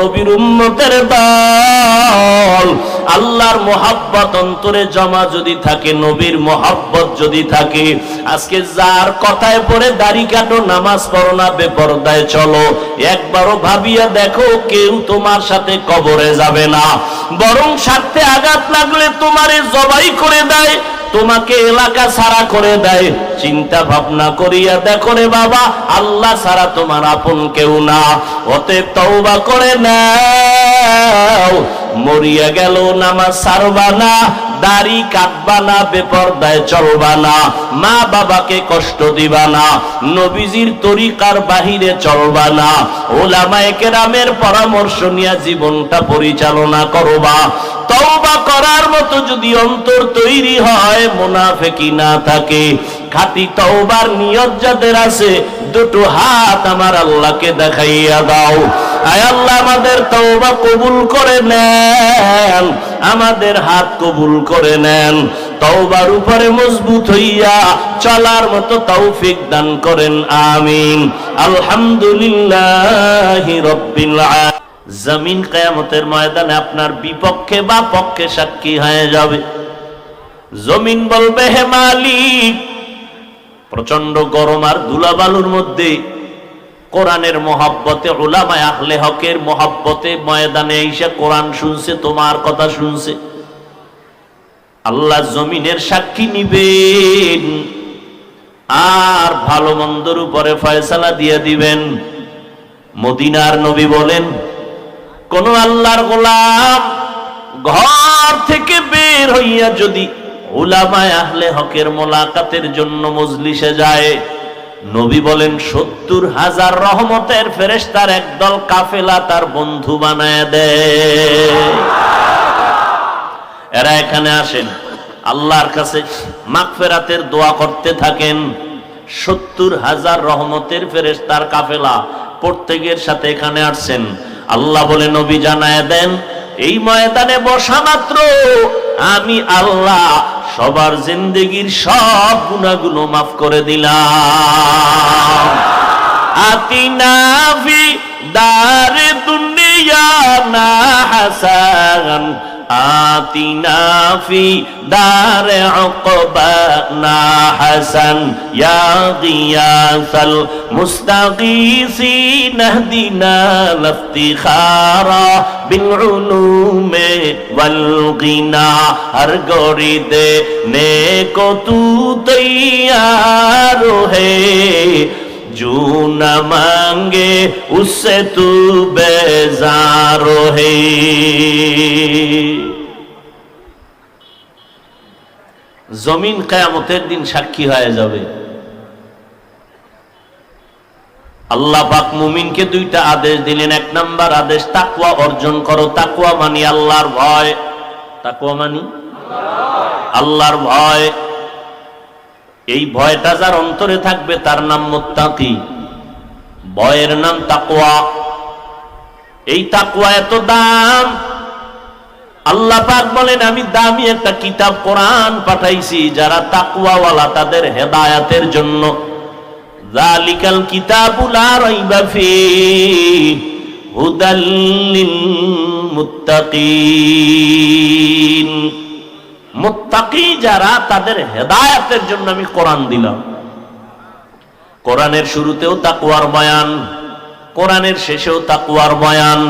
নবীর উম্মতের দল। আল্লাহর মোহাব্বত অন্তরে জমা যদি থাকে, নবীর মোহাব্বত যদি থাকে, আজকে যার কথায় পড়ে দাড়ি কাটো, নামাজ পড়ো না, বেপরদায় চলো। একবারও ভাবিয়া দেখো, কেউ তোমার সাথে কবরে যাবে না। বরং স্বার্থে আঘাত লাগলে তোমারে জবাই করে দেয়। তোমাকে এলাকা সারা করে দেয়। চিন্তা ভাবনা করিয়া দেখো রে বাবা, আল্লাহ সারা তোমার আপন কেউ না। অতে তওবা করে নাও। মরিয়া গেল, নামাজ সারবা না। দাড়ি কাটবা না বেপরদায় চলবা না মা বাবাকে কষ্ট দিবা না নবীজির তরিকার বাহিরে চলবা না ওলামায়ে কেরামের পরামর্শ নিয়ে জীবনটা পরিচালনা করবা। তওবা করার মতো যদি অন্তর তৈরি হয়, মুনাফেকি না থাকে। খাঁটি তওবার নিয়ত যাদের আছে, দুটো হাত আমার আল্লাহকে দেখাইয়া দাও। আয় আল্লাহ আমাদের তওবা কবুল করে নেন। আমাদের হাত কবুল করে নেন। তওবার উপরে মজবুত হইয়া চলার মতো তৌফিক দান করেন, আমিন। আলহামদুলিল্লাহি রাব্বিল জমিন কেয়ামতের ময়দানে আপনার বিপক্ষে বা পক্ষে সাক্ষী হয়ে যাবে। জমিন বলবে, হে মালিক প্রচণ্ড গরম আর ধুলাবালুর মধ্যে কোরআনের মহাব্বতে ওলামায় আহলে হকের মহাব্বতে ময়দানে এসে কোরআন শুনছে, তোমার কথা শুনছে। আল্লাহ জমিনের সাক্ষী নিবেন আর ভালো মন্দর উপরে ফয়সালা দিয়ে দিবেন। মদিনার নবী বলেন, কোন আল্লাহর গোলাম ঘর থেকে বের হইয়া যদি উলামায় আহলে হকের মোলাকাতের জন্য মজলিসে যায় নবী বলেন, সত্তর হাজার রহমতের ফেরেশতার একদল কাফেলা তার বন্ধু বানায় দেয় এরা এখানে আসেন, আল্লাহর কাছে মাগফেরাতের দোয়া করতে থাকেন। সত্তর হাজার রহমতের ফেরেশতার কাফেলা প্রত্যেকের সাথে এখানে আসছেন। আল্লাহ বলে, নবী জানায় দেন এই ময়দানে বসা মাত্র। আমি আল্লাহ সবার জিন্দগির সব গুণাগুলো মাফ করে দিলাম। আতিনাফি দারে দুনিয়া না হাসান। آتنا في دار عقبانا حسن يا غياث المستغيثين اهدنا لافتخارا بالعلوم والغنى ہر گوری دے نیک تو تیار ہے جو نہ مانگے اس سے تو بیزار ہے জমিন কেয়ামতের দিন সাক্ষী হয়ে যাবে। আল্লাহ পাক মুমিনকে দুইটা আদেশ দিলেন। এক নাম্বার আদেশ তাকুয়া অর্জন করো। তাকুয়া মানি আল্লাহর ভয়। তাকুয়া মানি? আল্লাহর ভয়। এই ভয়টা যার অন্তরে থাকবে, তার নাম মুত্তাকি। ভয়ের নাম তাকুয়া এই তাকুয়া এত দাম আল্লাহ পাক বলেন, আমি দামি একটা কিতাব কোরআন পাঠাইছি, যারা তাকুয়াওয়ালা তাদের হেদায়াতের জন্য। জালিকাল কিতাবুল রাইবা ফি হুদাল লিল মুত্তাকিন মুত্তাকি যারা, তাদের হেদায়াতের জন্য আমি কোরআন দিলাম। কোরআনের শুরুতেও তাকুয়ার বয়ান, কোরআনের শেষেও তাকুয়ার বয়ান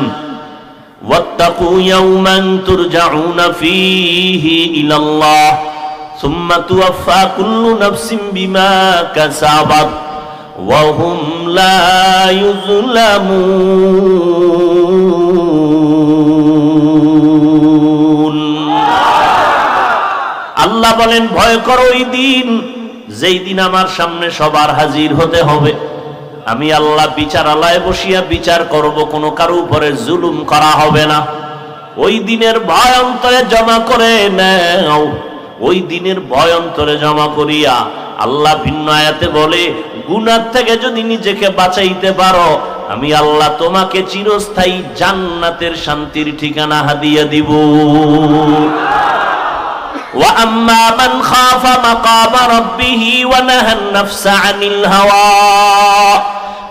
واتقوا يوما ترجعون فيه إلى الله ثم توفى كل نفس بما كسبت وهم لا يظلمون আল্লাহ বলেন ভয় করো ওই দিন যেই দিন আমার সামনে সবার হাজির হতে হবে আমি আল্লাহ বিচার আলায় বসিয়া বিচার করব কোনো কারো উপরে জুলুম করা হবে না ওই দিনের ভয় অন্তরে জমা করে নাও ওই দিনের ভয় অন্তরে জমা করিয়া আল্লাহ ভিন্ন আয়াতে বলে গুনার থেকে যদি নিজেকে বাঁচাইতে পারো আমি আল্লাহ তোমাকে চিরস্থায়ী জান্নাতের শান্তির ঠিকানা হাদিয়া দিব وأما من خاف مقام ربه ونهى النفس عن الهوى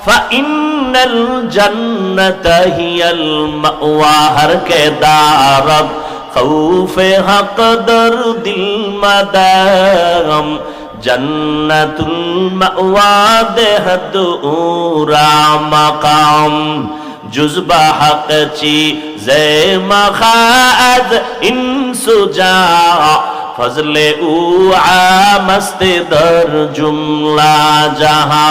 فإن الجنة هي المأوى هر کے دارب خوف حق در دل مدام جنت المأوى دهد اورا مقام جزب حق چی زی مخاعد انسجا ফজলে উ আস্তে দর জুমলা জাহা।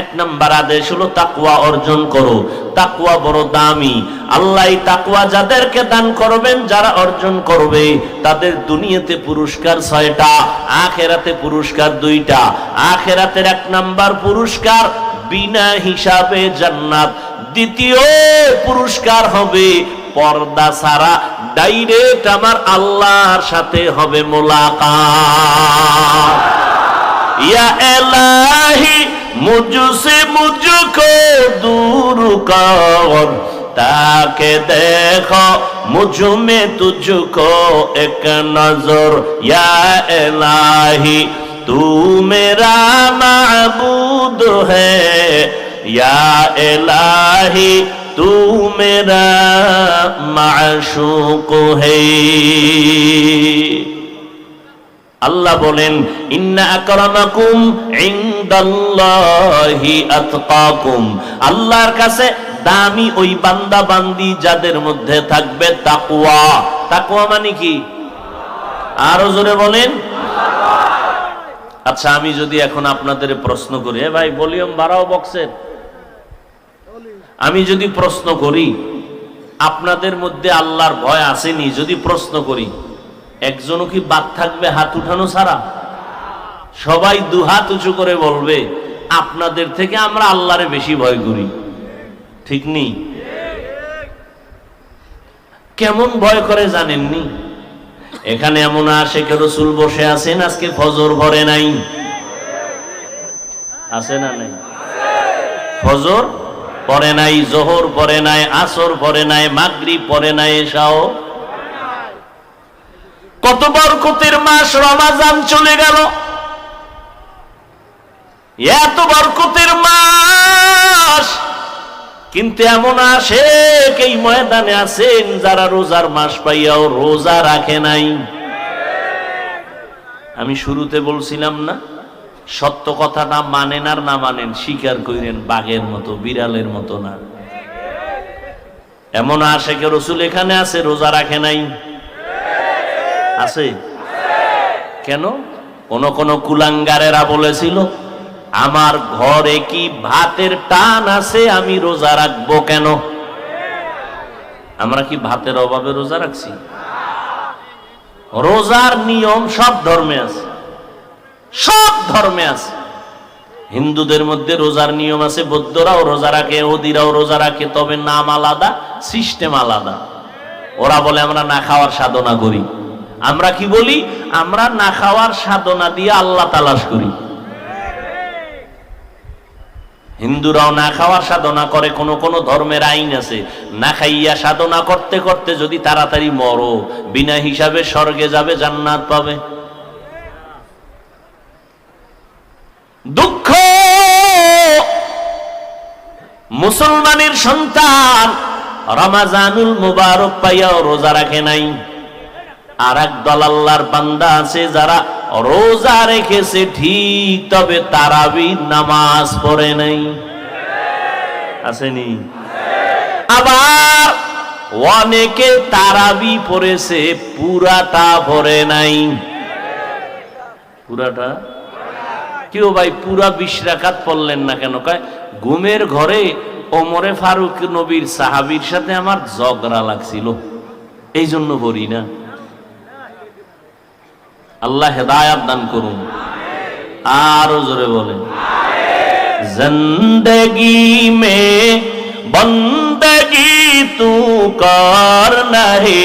এক নম্বর আদেশ হলো তাকুয়া অর্জন করো। তাকুয়া বড় দামি। আল্লাহ তাকুয়া যাদেরকে দান করবেন, যারা অর্জন করবে, তাদের দুনিয়াতে পুরস্কার ছয়টা, আখেরাতে পুরস্কার দুইটা। আখেরাতের এক নাম্বার পুরস্কার বিনা হিসাবে জান্নাত। দ্বিতীয় পুরস্কার হবে পর্দা ছাড়া ডাইরেক্ট আমার আল্লাহর সাথে হবে মোলাকাত या इलाही मुझसे मुझको दूर कर ताके देखो मुझ में तुझको एक नजर या इलाही तू मेरा माबूद है या इलाही तू मेरा माशूक है আল্লাহ বলেন ইন্না আকরামাকুম ইনদাল্লাহি আতকাকুম আল্লাহর কাছে দামি ওই বান্দা বান্দি যাদের মধ্যে থাকবে তাকওয়া তাকওয়া মানে কি আরো জোরে বলেন আচ্ছা আমি যদি এখন আপনাদের প্রশ্ন করি এ ভাই ভলিউম বাড়াও বক্সের আমি যদি প্রশ্ন করি, আপনাদের মধ্যে আল্লাহর ভয় আসেনি, যদি প্রশ্ন করি, একজনও কি বাদ থাকবে হাত উঠানো ছাড়া? সবাই দু হাত উঁচু করে বলবে, আপনাদের থেকে আমরা আল্লাহরে বেশি ভয় করি। ঠিক নেই কেমন ভয় করে জানেননি? এখানে এমন আশেখ রসুল বসে আছেন, আজকে ফজর ভরে নাই। আছে না নাই? ফজর? পরে নাই, জোহর পরে নাই, আসর পরে নাই মাগরি পরে নাই, এসাও কত বরকতের মাস, রমাজান চলে গেল। এত বরকতের মাস, কিন্তু এমন আসে এই ময়দানে আছেন যারা রোজার মাস পাইয়াও রোজা রাখে নাই। আমি শুরুতে বলছিলাম না সত্য কথাটা মানেন আর না মানেন, স্বীকার করেন বাঘের মতো, বিড়ালের মতো না। এমন আসে কে রসুল এখানে আছে? রোজা রাখে নাই? আছে। কেন? কোন কোন কুলাঙ্গারেরা বলেছিল, আমার ঘরে কি ভাতের টান আছে? আমি রোজা রাখব কেন? আমরা কি ভাতের অভাবে রোজা রাখছি? রোজার নিয়ম সব ধর্মে আছে। সব ধর্মে আছে। হিন্দুদের মধ্যে রোজার নিয়ম আছে, বৌদ্ধরাও রোজা রাখে ওদিরাও রোজা রাখে, তবে নাম আলাদা, সিস্টেম আলাদা। ওরা বলে, আমরা না খাওয়ার সাধনা করি। আমরা কি বলি? আমরা না খাওয়ার সাধনা দিয়ে আল্লাহ তালাশ করি। হিন্দুরাও না খাওয়ার সাধনা করে, কোন কোন ধর্মের আইন আছে। না খাইয়া সাধনা করতে করতে যদি তাড়াতাড়ি মরো, বিনা হিসাবে স্বর্গে যাবে, জান্নাত পাবে। মুসলমানের সন্তান রমাজানুল মুবারক পাইয়াও রোজা রাখে নাই। আর এক দল আল্লাহর বান্দা আছে, যারা রোজা রেখেছে, ঠিক তবে তারাবি নামাজ পড়ে নাই। আসেনি? আবার অনেকে তারাবি পড়েছে, পুরাটা পড়ে নাই। পুরাটা? কেউ ভাই পুরা বিশ রাকাত পড়লেন না কেন? কয়, ঘুমের ঘরে ওমরে ফারুক নবীর সাহাবির সাথে আমার ঝগড়া লাগছিল। এই জন্য পড়ি না। আল্লাহ হেদায়াত দান করুন। আরও জোরে বলেন। জিন্দগি মে বন্দগি তু কর নহে।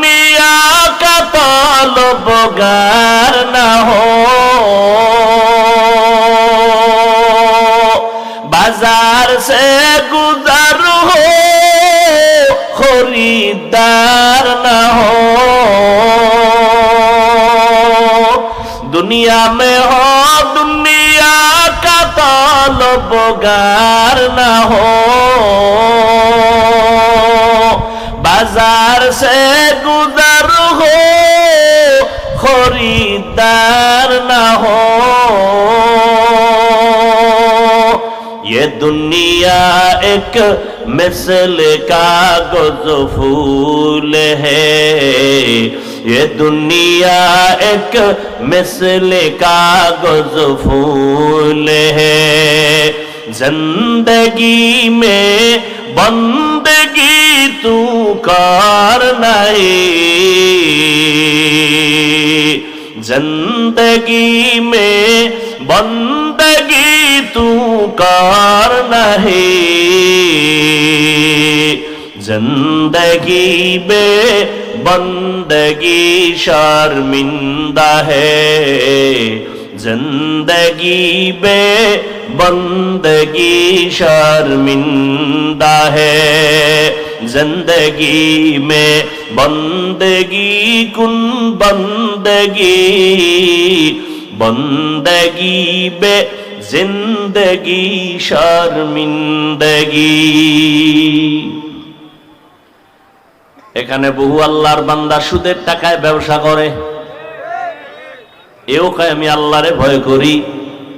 ताल्लुबगार न हो बाजार से गुजर हो खरीदार न हो दुनिया में हो दुनिया का ताल्लुबगार न हो बाजार से गुजर हो खरीदार न हो। ये दुनिया एक मिसल कागज़ फूल है। ये दुनिया एक मिसल कागज़ फूल है। ज़िंदगी में बंदगी तू कर नहीं। ज़िंदगी में बंदगी तू कर नहीं। ज़िंदगी में बंदगी शर्मिंदा है। ज़िंदगी में बंदगी शर्मिंदा है। زندگی میں بندگی کن بندگی بندگی بے زندگی شرمندگی এখানে বহু আল্লাহর বান্দা সুদের টাকায় ব্যবসা করে। এও কয়, আমি আল্লাহরে ভয় করি।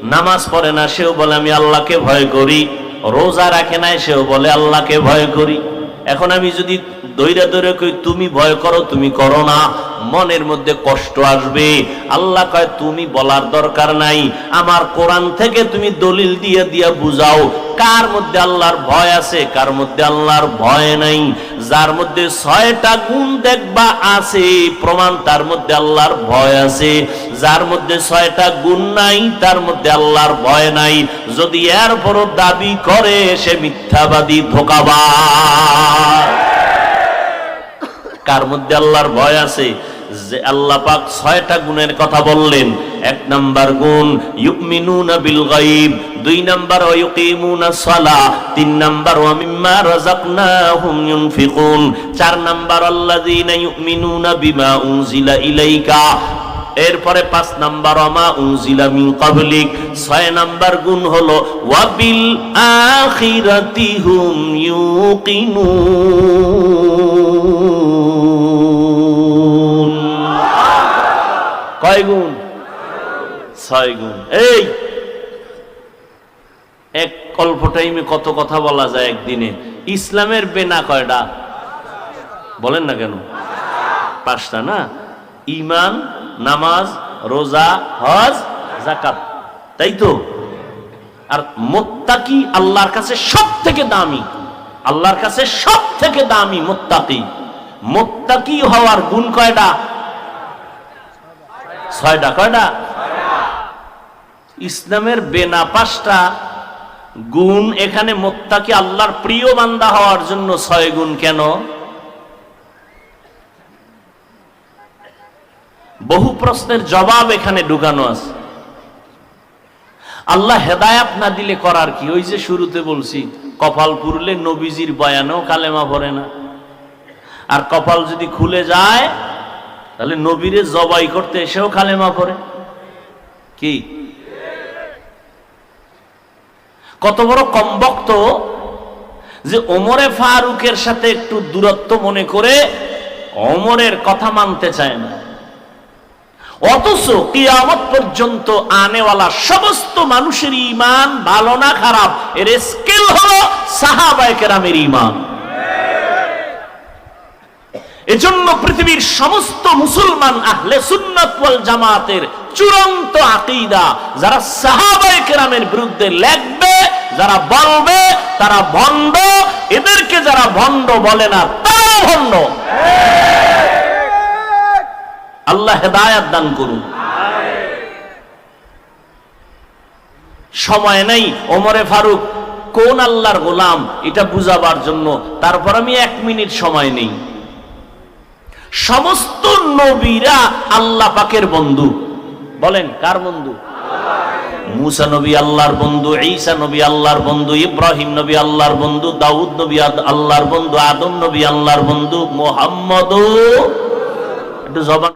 নামাজ পড়ে না, সেও বলে, আমি আল্লাহকে ভয় করি। রোজা রাখে নাই, সেও বলে, আল্লাহকে ভয় করি। এখন আমি যদি দৈরা দৈরে কই তুমি ভয় করো তুমি করো না। মনের মধ্যে কষ্ট আসবে। আল্লাহ কয়, তুমি বলার দরকার নাই। আমার কোরআন থেকে তুমি দলিল দিয়ে দিয়া বুঝাও। কার মধ্যে আল্লাহর ভয় আছে, কার মধ্যে আল্লাহর ভয় নাই। যার মধ্যে ছয়টা গুণ দেখবা আছে, প্রমাণ তার মধ্যে আল্লাহর ভয় আছে। যার মধ্যে ছয়টা গুণ নাই, তার মধ্যে আল্লাহর ভয় নাই। যদি এরপরও দাবি করে, সে মিথ্যাবাদী, ধোকাবাজ। কার মধ্যে আল্লাহর ভয় আছে যে আল্লাহ পাক ছয়টা গুণের কথা বললেন। এক নাম্বার গুণ, ইউমিনুনা বিল গায়ব। দুই নাম্বার ওয়া ইউকিমুনা সালাহ। তিন নাম্বার, ওয়া মিম্মা রাযাকনাহুম ইউনফিকুন। চার নাম্বার, আল্লাযীনা ইউমিনুনা বিমা উনজিলা ইলাইকা। এরপরে পাঁচ নাম্বার অমা উনজিলা মিন কাবলিক ছয় নাম্বার গুণ হলো ওয়াবিল আখিরাতি হুম ইউকিনুন। কয় গুণ? ছয় গুণ। এই! এক অল্প টাইমে কত কথা বলা যায় একদিনে। ইসলামের বেনা কয়টা? বলেন না কেন? পাঁচটা না? ইমান নামাজ, রোজা, হজ জাকাত তাই তো? আর মোত্তাকি আল্লাহর কাছে সব থেকে দামি। আল্লাহর কাছে সব থেকে দামি মোত্তাকি। মোত্তাকি হওয়ার গুণ কয়টা? ছয়টা, কয়টা? ইসলামের বেনা পাঁচটা, গুণ এখানে মোত্তাকি আল্লাহর প্রিয় বান্দা হওয়ার জন্য ছয় গুণ কেন? বহু প্রশ্নের জবাব এখানে ঢুকানো আছে। আল্লাহ হেদায়াত না দিলে করার কি? ওই যে শুরুতে বলছি, কপাল পুরলে নবীজির বয়ানেও কালেমা ভরে না। আর কপাল যদি খুলে যায় তাহলে নবীরে জবাই করতে এসেও কালেমা পড়ে। কি? কত বড় কমবক্ত যে ওমরে ফারুকের সাথে একটু দূরত্ব মনে করে অমরের কথা মানতে চায় না। অথচ কিয়ামত পর্যন্ত আনেওয়ালা সমস্ত মানুষের ইমান ভালো না খারাপ, এর স্কেল হলো সাহাবায়ে কেরামের ইমান এজন্য পৃথিবীর সমস্ত মুসলমান আহলে সুন্নাত ওয়াল জামাতের চূড়ান্ত আকীদা, যারা সাহাবায়ে কেরামের বিরুদ্ধে লেখবে, যারা বলবে, তারা ভণ্ড, এদেরকে যারা ভণ্ড বলে না, তারাও ভণ্ড। আল্লাহ হেদায়াত দান করুন। সময় নেই, ওমরে ফারুক, কোন আল্লাহর গোলাম, এটা বুঝাবার জন্য, তারপর আমি এক মিনিট সময় নেই। সমস্ত নবীরা আল্লাহ পাকের বন্ধু। বলেন, কার বন্ধু? মুসা নবী আল্লাহর বন্ধু, ঈসা নবী আল্লাহর বন্ধু, ইব্রাহিম নবী আল্লাহর বন্ধু, দাউদ নবী আল্লাহর বন্ধু, আদম নবী আল্লাহর বন্ধু মোহাম্মদ একটু জবান